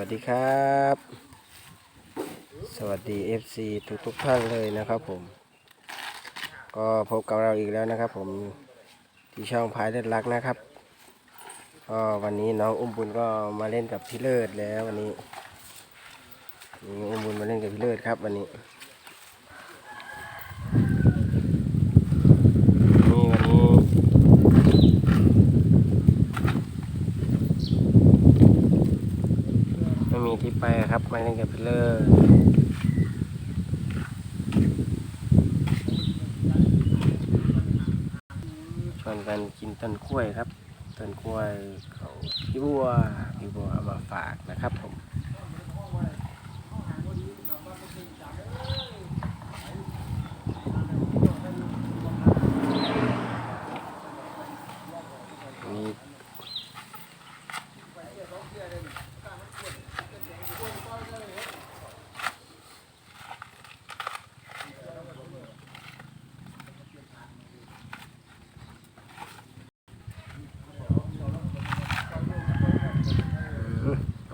วัสดีครับ สวัสดี FC ทุกทุกท่านเลยนะครับผม ก็พบกับเราอีกแล้วนะครับ ผมที่ช่องพายเลือดรักนะครับก็วันนี้น้องอุ้มบุญก็มาเล่นกับพี่เลิศแล้ววันนี้นี่อุ้มบุญมาเล่นกับพี่เลิศครับวันนี้ ไปครับมาเล่นกับพี่เลิศชวนกันกินต้นกล้วยครับต้นกล้วยเขาพี่บัวพี่บัวเอามาฝากนะครับผม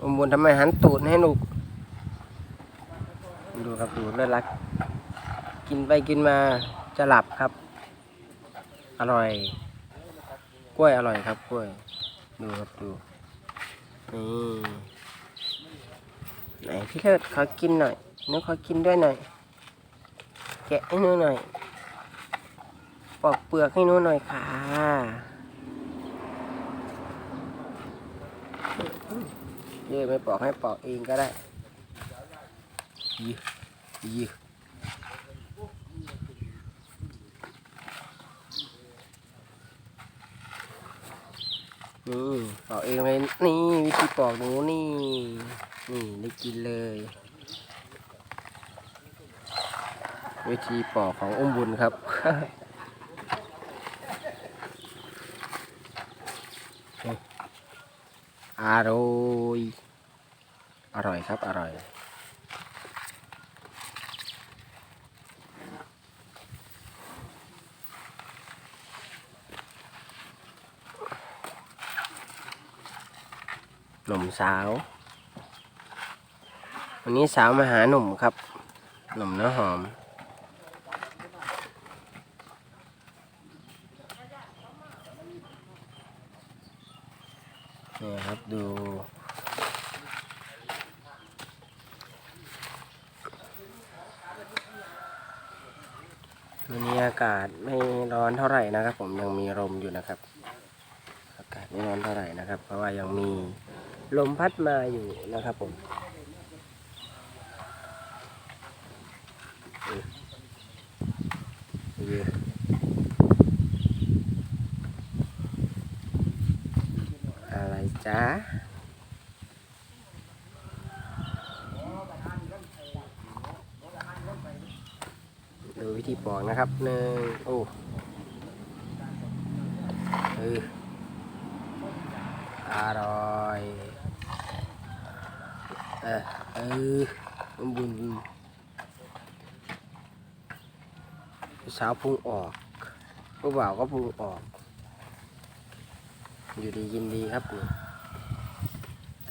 อื มบุญทำไมหันตูดให้หนูดูครับดูเลือดรัก กินไปกินมาจะหลับครับ อร่อย กล้วยอร่อยครับกล้วย ดูครับดู นี่ ไหนพี่เลิศขอกินหน่อยหนูขอกินด้วยหน่อย แกะให้หนูหน่อย ปอกเปลือกให้หนูหน่อยค่ะ เย่ไม่ปอกให้ปอกเองก็ได้ยี่ยี่นี่ปอกเองเลยนี่วิธีปอกหนูนี่ นี่ได้กินเลย วิธีปอกของอุ้มบุญครับ อร่อย อร่อยครับ อร่อย หนุ่มสาว วันนี้สาวมาหาหนุ่มครับ หนุ่มเนื้อหอม นี่ครับดูวันนี้อากาศไม่ร้อนเท่าไหร่นะครับ ผมยังมีลมอยู่นะครับ อากาศไม่ร้อนเท่าไหร่นะครับ เพราะว่ายังมีลมพัดมาอยู่นะครับผมอือะไร จ๊ะดูวิธีปอกนะครับหนึ่งโอ้เอออร่อยเออเออบุญบุญสาวพุงออกผู้บ่าวก็พุงออก อยู่ดีกินดีครับนี่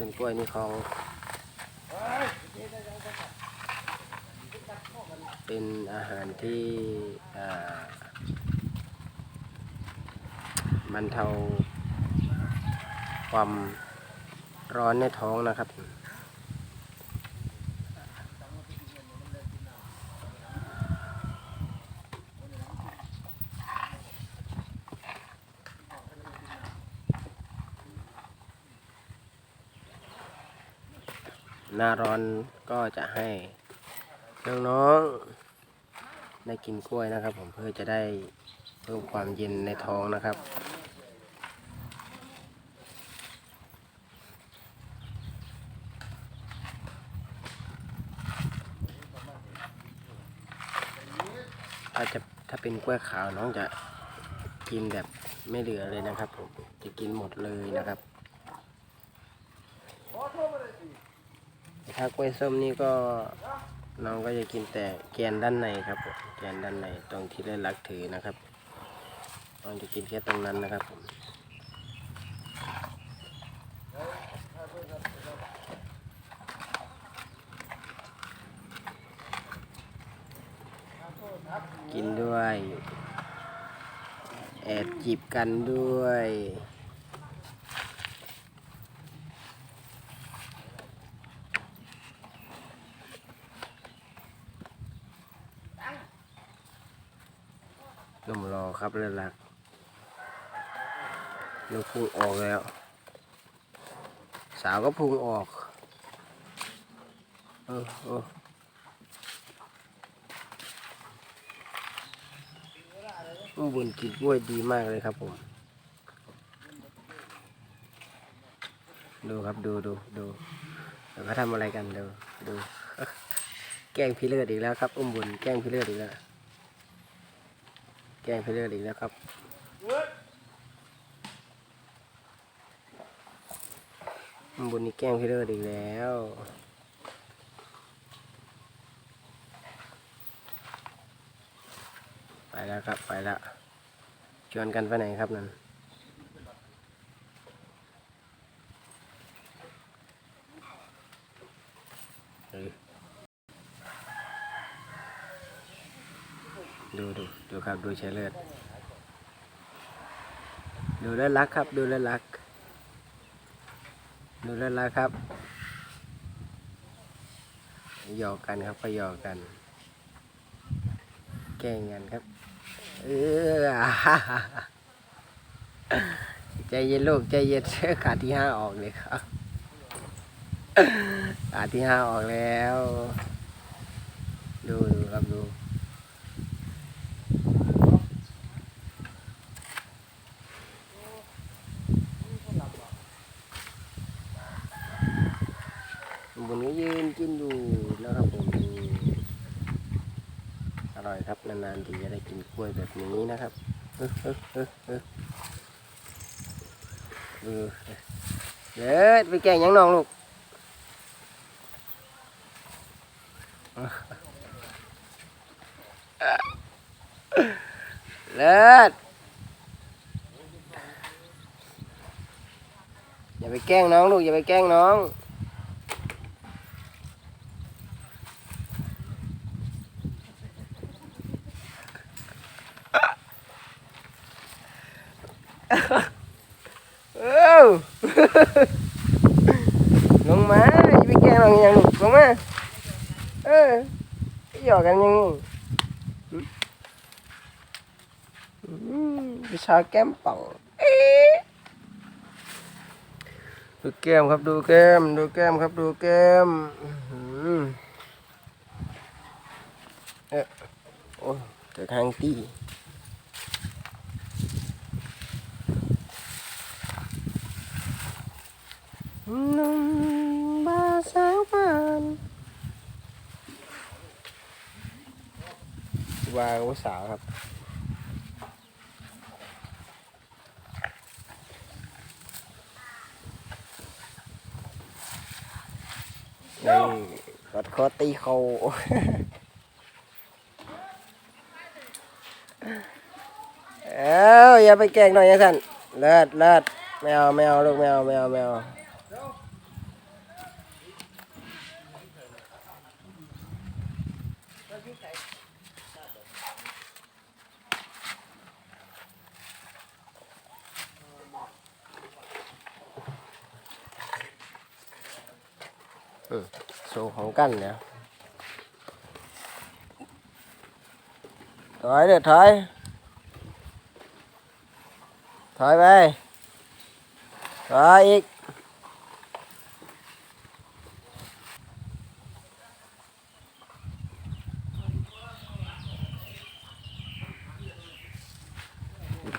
ต้นกล้วยนี่ของเป็นอาหารที่อ่าบรรเทาความร้อนในท้องนะครับ หน้าร้อนก็จะให้น้องๆได้กินกล้วยนะครับ ผมเพื่อจะได้เพิ่มความเย็นในท้องนะครับถ้าจะถ้าเป็นกล้วยขาวน้องจะกินแบบไม่เหลือเลยนะครับผมจะกินหมดเลยนะครับ ถ้ากล้วยส้มนี่ก็น้องก็จะกินแต่แกนด้านในครับแกนด้านในตรงที่ได้รักถือนะครับน้องจะกินแค่ตรงนั้นนะครับผมกินด้วย แอบจีบกันด้วย หนุ่มรอครับเรือหลักลูกพุ่งออกแล้ว สาวก็พุ่งออกเออเออข้างบนกินกล้วยดีมากเลยครับผม ดูครับดูดูดูเดี๋ยวเขาทำอะไรกันดูดู แกล้งพี่เลือดอีกแล้วครับ อุ้มบุญแกล้งพี่เลือดอีกแล้ว แกล้งพี่เลือดอีกแล้วครับบุญนี่แกล้งพี่เลือดอีกแล้วไปแล้วครับไปแล้วชวนกันไปไหนครับนั่น ดูดูดูครับดูใช้เลือดดูแลวรักครับ ดูแลวรัก ดูแลวรักครับหยอกกันครับก็หยอกกัน แกล้งกันครับ เออใจเย็นลูกใจเย็นขาดที่ห้าออกเลยครับขาดที่ห้าออกแล้ว ดูดูครับดู บนนี้ยืนกินอยู่นะครับผมอร่อยครับนานๆทีจะได้กินกล้วยแบบนี้นะครับเออเออเออเออเออเด็ดไปแกล้งยังน้องลูกเลิศอย่าไปแกล้งน้องลูกอย่าไปแกล้งน้อง เอ้าลงมาอย่าไปแกล้งน้องอย่างนี้ลงมาเออหยอกกันยังไปชาแก้มป่องดูแก้มครับดูแก้ม ดูแก้มครับดูแก้มอื้ออโอ้เจอทางตี นุ่มบ้าสาวบ้านว่าผู้สาวครับนี่กดคอตีเขาเอ้าอย่าไปแกงหน่อยนะท่านเลิศเลิศแมวแมวลูกแมวแมวแมว อื มโซของกันเนี่ยถอยเด้อถอย ถอยไป ถอยอีก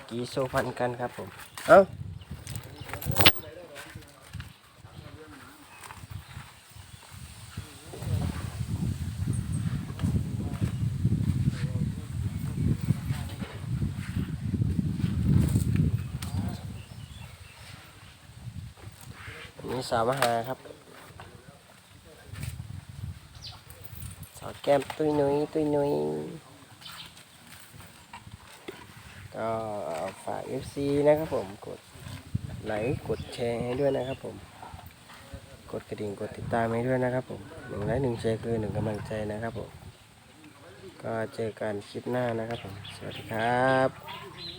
กี้โซพันกันครับผม เอ้า มีสาวมหาครับ สาวแก้มตุ้ยนุ้ยตุ้ยนุ้ยก็ฝาก FC นะครับผมกดไลค์กดแชร์ให้ด้วยนะครับผม กดกระดิ่งกดติดตามให้ด้วยนะครับผมหนึ่งไลค์หนึ่งแชร์คือหนึ่งกำลังใจนะครับผม ก็เจอกันคลิปหน้านะครับผม สวัสดีครับ